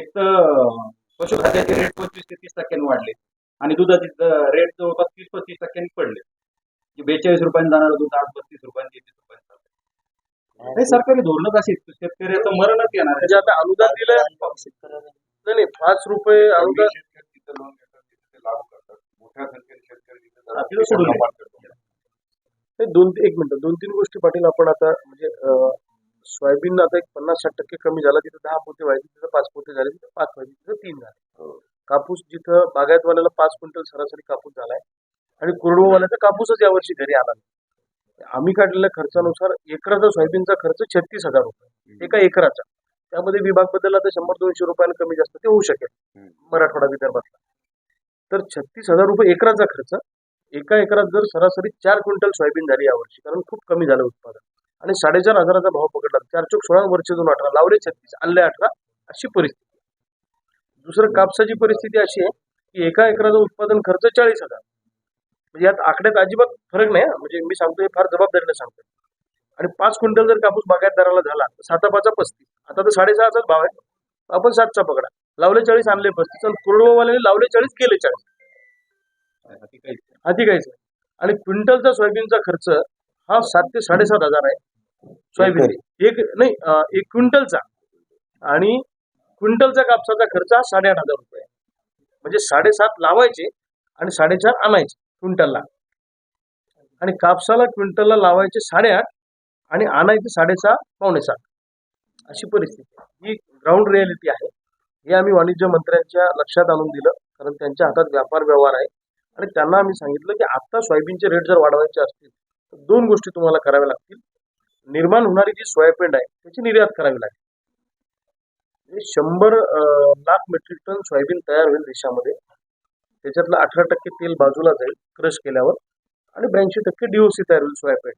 एक तर पशुखाद्याचे रेट पंचवीस ते तीस टक्क्यांनी वाढले. आणि दुधाचे रेट जवळपास तीस पस्तीस टक्क्यांनी पडले. की बेचाळीस रुपयांनी जाणार दूध आज बत्तीस रुपयांनी तेहतीस रुपयांनी चाललंय. हे सरकारी धोरणच असे शेतकऱ्याचं मरणच येणार आहे. म्हणजे आता अनुदान दिलं नाही. नाही पाच रुपये अनुदान लागू करतात. मोठ्या संख्येने शेतकरी हा, सोडून. नाही, एक मिनिट. दोन तीन गोष्टी पाटील आपण आता म्हणजे सोयाबीन आता एक पन्नास साठ टक्के कमी झाला तिथं दहा पोते व्हायचे तिथं पाच पोते झाले तिथं पाच व्हायचे तिथं तीन झाले. कापूस जिथं बागायतवाल्याला पाच क्विंटल सरासरी कापूस झालाय आणि कोरडवाल्याचा कापूसच यावर्षी घरी आला नाही. आम्ही काढलेल्या खर्चानुसार एकराचा सोयाबीनचा खर्च छत्तीस हजार रुपये. एका एकराचा. त्यामध्ये विभाग बदलला तर शंभर दोनशे रुपयाला कमी जास्त ते होऊ शकेल. मराठवाडा विदर्भातला. तर छत्तीस हजार रुपये एकराचा खर्च एका एकरात जर सरासरी चार क्विंटल सोयाबीन झाली यावर्षी कारण खूप कमी झालं उत्पादन. आणि साडेचार हजाराचा भाव पकडला. चार चोक सोळा वर्ष दोन अठरा लावले छत्तीस आणले अठरा अशी परिस्थिती. दुसरं कापसाची परिस्थिती अशी आहे की एका एकराचं उत्पादन खर्च चाळीस हजार. म्हणजे यात आकड्यात अजिबात फरक नाही म्हणजे मी सांगतो हे फार जबाबदारीने सांगतो आणि पाच क्विंटल जर कापूस बागायतदाराला झाला तर साता पाचा पस्तीस. आता तर साडेसहाचाच भाव आहे. आपण सातचा पकडा. लावले चाळीस आणले पस्तीस. आणि कोरडवाल्याने लावले चाळीस केले चाळीस. हाती काहीच नाही. आणि क्विंटलचा सोयाबीनचा खर्च हा सात ते साडेसात हजार आहे. सोयाबीन एक नाही अं, एक क्विंटलचा. आणि क्विंटलचा कापसाचा खर्च हा साडेआठ हजार रुपये. आहे. म्हणजे साडेसात लावायचे आणि साडेचार आणायचे क्विंटलला. आणि कापसाला क्विंटलला लावायचे साडेआठ आणि आणायचे साडेसहा पावणे सात. अशी परिस्थिती. ही ग्राउंड रियालिटी आहे. हे आम्ही वाणिज्य मंत्र्यांच्या लक्षात आणून दिलं. कारण त्यांच्या हातात व्यापार व्यवहार आहे. आणि त्यांना आम्ही सांगितलं की आत्ता सोयाबीनचे रेट जर वाढवायचे असतील दोन गोष्टी तुम्हाला कराव्या लागतील. निर्माण होणारी जी सोयाबीन आहे त्याची निर्यात करावी लागेल. म्हणजे शंभर लाख मेट्रिक टन सोयाबीन तयार होईल देशामध्ये. त्याच्यातलं अठरा टक्के तेल बाजूला जाईल क्रश केल्यावर आणि ब्याऐंशी टक्के डीओसी तयार होईल सोयाबीन.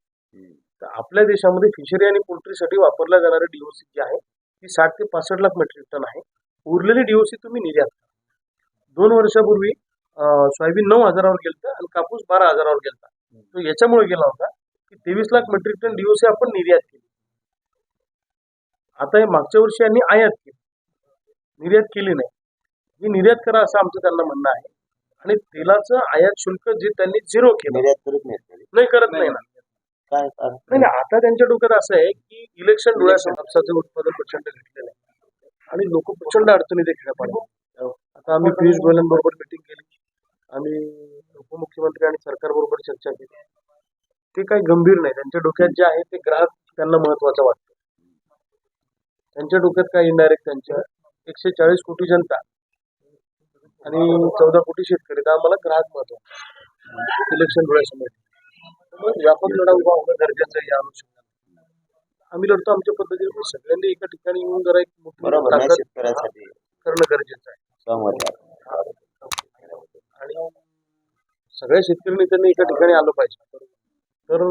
तर आपल्या देशामध्ये फिशरी आणि पोल्ट्रीसाठी वापरल्या जाणारी डीओसी जी आहे ती साठ ते पासष्ट लाख मेट्रिक टन आहे. उरलेली डीओसी तुम्ही निर्यात करा. दोन वर्षापूर्वी सोयाबीन नऊ हजारावर गेलता आणि कापूस बारा हजारावर गेलता. तो याच्यामुळे गेला होता की तेवीस लाख मेट्रिक टन डीओसी आपण निर्यात केली. आता हे मागच्या वर्षी यांनी आयात केली. निर्यात केली नाही. ही निर्यात करा असं आमचं त्यांना म्हणणं आहे. आणि तेलाचं आयात शुल्क जे त्यांनी झिरो केलं. नाही करत नाही ना? नाही नाही आता त्यांच्या डोक्यात असं आहे की इलेक्शन डोळ्यासमोर कापसाचं उत्पादन प्रचंड घेतलेलं आहे. आणि लोक प्रचंड अडचणीत आहे खेड्यापाड्यात. आता आम्ही पियुष गोयलांबरोबर मिटिंग केली आम्ही उपमुख्यमंत्री आणि सरकारबरोबर चर्चा केली. ते काही गंभीर नाही. त्यांच्या डोक्यात जे आहे ते ग्राहक त्यांना महत्वाचं वाटतं. त्यांच्या डोक्यात काय इनडायरेक्ट त्यांच्या? एकशे चाळीस कोटी जनता आणि चौदा कोटी शेतकरी. तर आम्हाला ग्राहक महत्त्वाचा इलेक्शन डोळ्यासमोर. व्यापक लढा उभा होणं गरजेचं आहे या अनुषंगाने. आम्ही लढतो आमच्या पद्धतीने. सगळ्यांनी एका ठिकाणी येऊन जरा एक मोठी बरोबर नाही ताकद शेतकऱ्यासाठी करणं गरजेचं आहे सहमत आहे. आणि सगळ्या शेतकरी नेत्यांनी एका ठिकाणी आलं पाहिजे. तर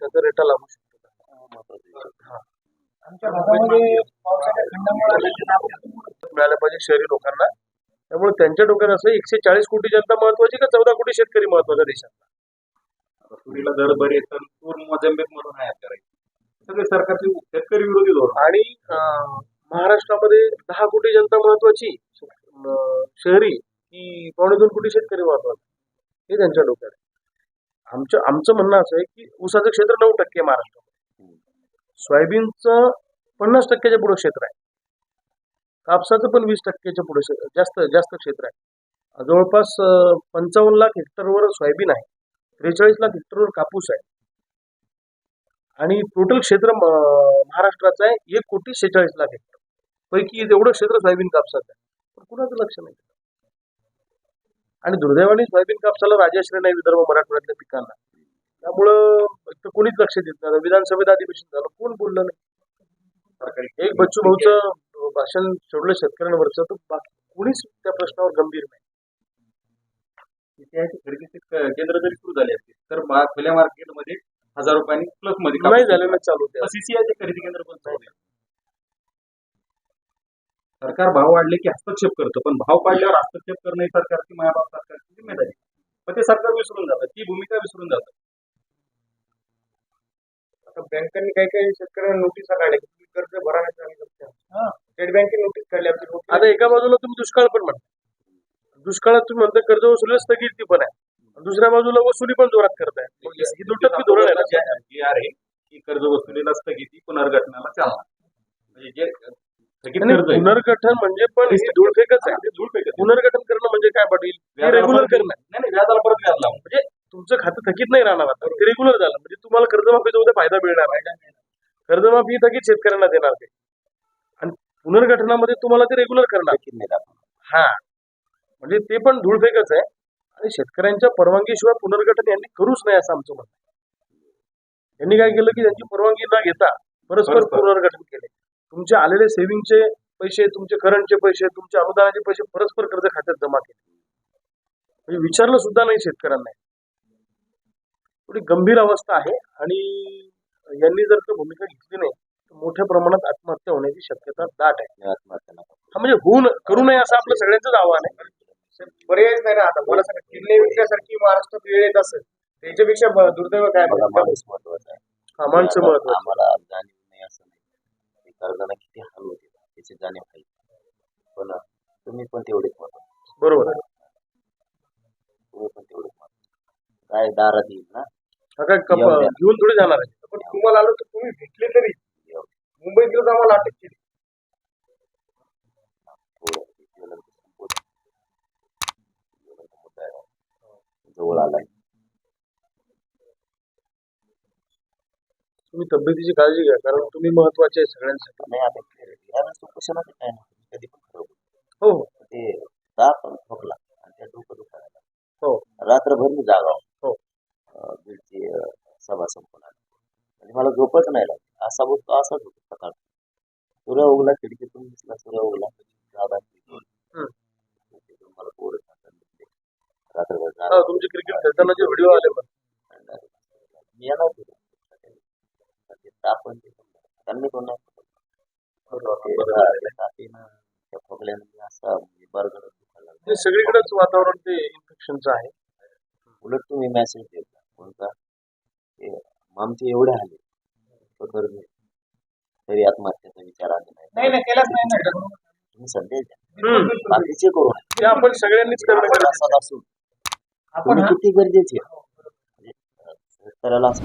त्याचा रेटा लागू शकतो. आमच्या भागामध्ये पावसाच्या खंडामुळे मिळाल्या पाहिजे शहरी लोकांना. त्यामुळे त्यांच्या डोक्यात असं एकशे चाळीस कोटी जनता महत्वाची का चौदा कोटी शेतकरी महत्त्वाचा देशात? आता तुरीला दर बरे तर तूर मोजंबीक मधून आयात करायची सगळे सरकारचे शेतकरी विरोधी धोरण. आणि महाराष्ट्रामध्ये दहा कोटी जनता महत्वाची. शहरी की पावणे दोन कोटी शेतकरी महत्त्वाचे. हे त्यांच्या डोक्यात आहे. आमचं आमचं म्हणणं असं आहे की ऊसाचं क्षेत्र नऊ टक्के आहे महाराष्ट्रामध्ये. सोयाबीनचं पन्नास टक्क्याच्या पुढे क्षेत्र आहे. कापसाचं पण वीस टक्क्याच्या पुढे जास्त जास्त क्षेत्र आहे. जवळपास पंचावन्न लाख हेक्टरवर सोयाबीन आहे. त्रेचाळीस लाख हेक्टरवर कापूस आहे. आणि टोटल क्षेत्र महाराष्ट्राचं आहे एक कोटी सेहेचाळीस लाख हेक्टर. पैकी एवढं क्षेत्र सोयाबीन कापसाचं आहे. पण कुणाचं लक्ष नाही? आणि दुर्दैवाने सोयाबीन कापसाला राजाश्रय नाही विदर्भ मराठवाड्यातल्या पिकांना. त्यामुळं एक तर कोणीच लक्ष देत नाही. विधानसभेत अधिवेशन झालं कोण बोललं नाही? एक बच्चू भाऊचं भाषण सोडलं शेतकऱ्यांवरचं तर बाकी कोणीच त्या प्रश्नावर गंभीर नाही. केंद्र जरी सुरू झाले असतील तर खुल्या मार्केटमध्ये हजार रुपयांनी प्लसमध्ये नाही झालेलं चालू होते सीसीआयचे खरेदी केंद्र पण चालू आहे. सरकार भाव वाढले की हस्तक्षेप करतं. पण भाव वाढल्यावर हस्तक्षेप करणं ही सरकारची मायाबाप सरकारची जिम्मेदारी. पण ते सरकार विसरून जातं. ती भूमिका विसरून जातं. आता बँकांनी काही काही शेतकऱ्यांना नोटिसा काढल्या की तुम्ही कर्ज भरा नाही तर आम्ही कर्ज देणार. हा. स्टेट बँकेने नोटीस काढली आमची नोटीस आता एका बाजूला तुम्ही दुष्काळ पण म्हणता. दुष्काळात तुम्ही म्हणता कर्ज वसुली स्थगिती पण आहे. आणि दुसऱ्या बाजूला वसुली पण जोरात करताय. मग ही दुटप्पी धोरण आहे ना? जी जी आहे की कर्ज वसुलीला स्थगिती पुनर्गठनाला चालना. म्हणजे जे पुनर्गठन म्हणजे पण ही धूळफेकच आहे. पुनर्गठन करणं म्हणजे काय पाटील? रेग्युलर करणं. नाही नाही व्याजाला परत व्याज लावून म्हणजे तुमचं खातं थकीत नाही राहणार आता. ते रेग्युलर झालं. म्हणजे तुम्हाला कर्जमाफीचा उद्या फायदा मिळणार आहे. कर्जमाफी थकीत शेतकऱ्यांना देणार ते. आणि पुनर्गठनामध्ये तुम्हाला ते रेग्युलर करणार. नाही. हा. म्हणजे ते पण धूळफेकच आहे. आणि शेतकऱ्यांच्या परवानगीशिवाय पुनर्गठन यांनी करूच नाही असं आमचं म्हणणं आहे. यांनी काय केलं की त्यांची परवानगी न घेता परस्पर. पुनर्गठन केले. तुमचे आलेले सेव्हिंगचे पैसे तुमचे करंटचे पैसे तुमचे अनुदानाचे पैसे परस्पर कर्ज खात्यात जमा केले. म्हणजे विचारलं सुद्धा नाही शेतकऱ्यांना. थोडी गंभीर अवस्था आहे आणि यांनी जर का भूमिका घेतली नाही तर मोठ्या प्रमाणात आत्महत्या होण्याची शक्यता दाट आहे. आत्महत्या. हा म्हणजे होऊ न- करू नये असं आपलं सगळ्यांचंच आव्हान आहे. पर्यायच नाही ना आता. मला सांगा किल्ले विकण्यासारखी महाराष्ट्रात वेळ येत असेल त्याच्यापेक्षा दुर्दैव काय बघा, बघा, माणूस महत्त्वाचा आहे. हा, माणसं आता महत्वाचं. आम्हाला जाणीव नाही असं नाही की कर्जाला किती हाल होते त्याची जाणीव आहे. पण तुम्ही पण तेवढेच महत्त्वाचे बरोबर. आहे तुम्ही पण तेवढेच महत्त्वाचे काय दारात येईल ना? हा काय कप-. घेऊन थोडी जाणार आहे. पण तुम्हाला आलं तर तुम्ही भेटले तरी. येऊ. मुंबईत गेलो तर आम्हाला अटक केली थोडं ज्वलंत संपवू द्या. ज्वलंत मुद्दा आहे. जवळ आलाय तुम्ही तब्येतीची काळजी घ्या कारण तुम्ही महत्त्वाचे आहे सगळ्यांसाठी. नाही आता यावेळेस तो काय नाही कधी पण खरं. हो हो. ते ताप आणि खोकला आणि त्या डोकं दुखायला हो. रात्रभर मी जागा हो. बीडची अं, सभा संपून आली. म्हणजे मला झोपच नाही लागली. असा बोलतो असाच होतो सकाळ सूर्य उगला खिडकीतून दिसला सूर्य उगला. जागा मला पोरं. रात्रभर जागा तुमचे क्रिकेट खेळताना जे व्हिडिओ आले पण. मी येणार होतो ते ताप आणि ते पण नाही. कारण मी कोण नाही ते झालं, खोकल्यानं असा म्हणजे. ते सगळीकडेच वातावरण ते इन्फेक्शनचं आहे. उलट तुम्ही मेसेज देता कोणता ते आमचे एवढे आले तरी आत्महत्याचा विचार आला नाही. नाही नाही केलाच नाही ना तुम्ही संदेश द्या. हम्म. बाकीचे करू. ते आपण सगळ्यांनीच करणं आपण गरजेचं असाच असू आपण तुम्ही हा- किती गरजेचे आहे. म्हणजे, अं, शेतकऱ्याला असं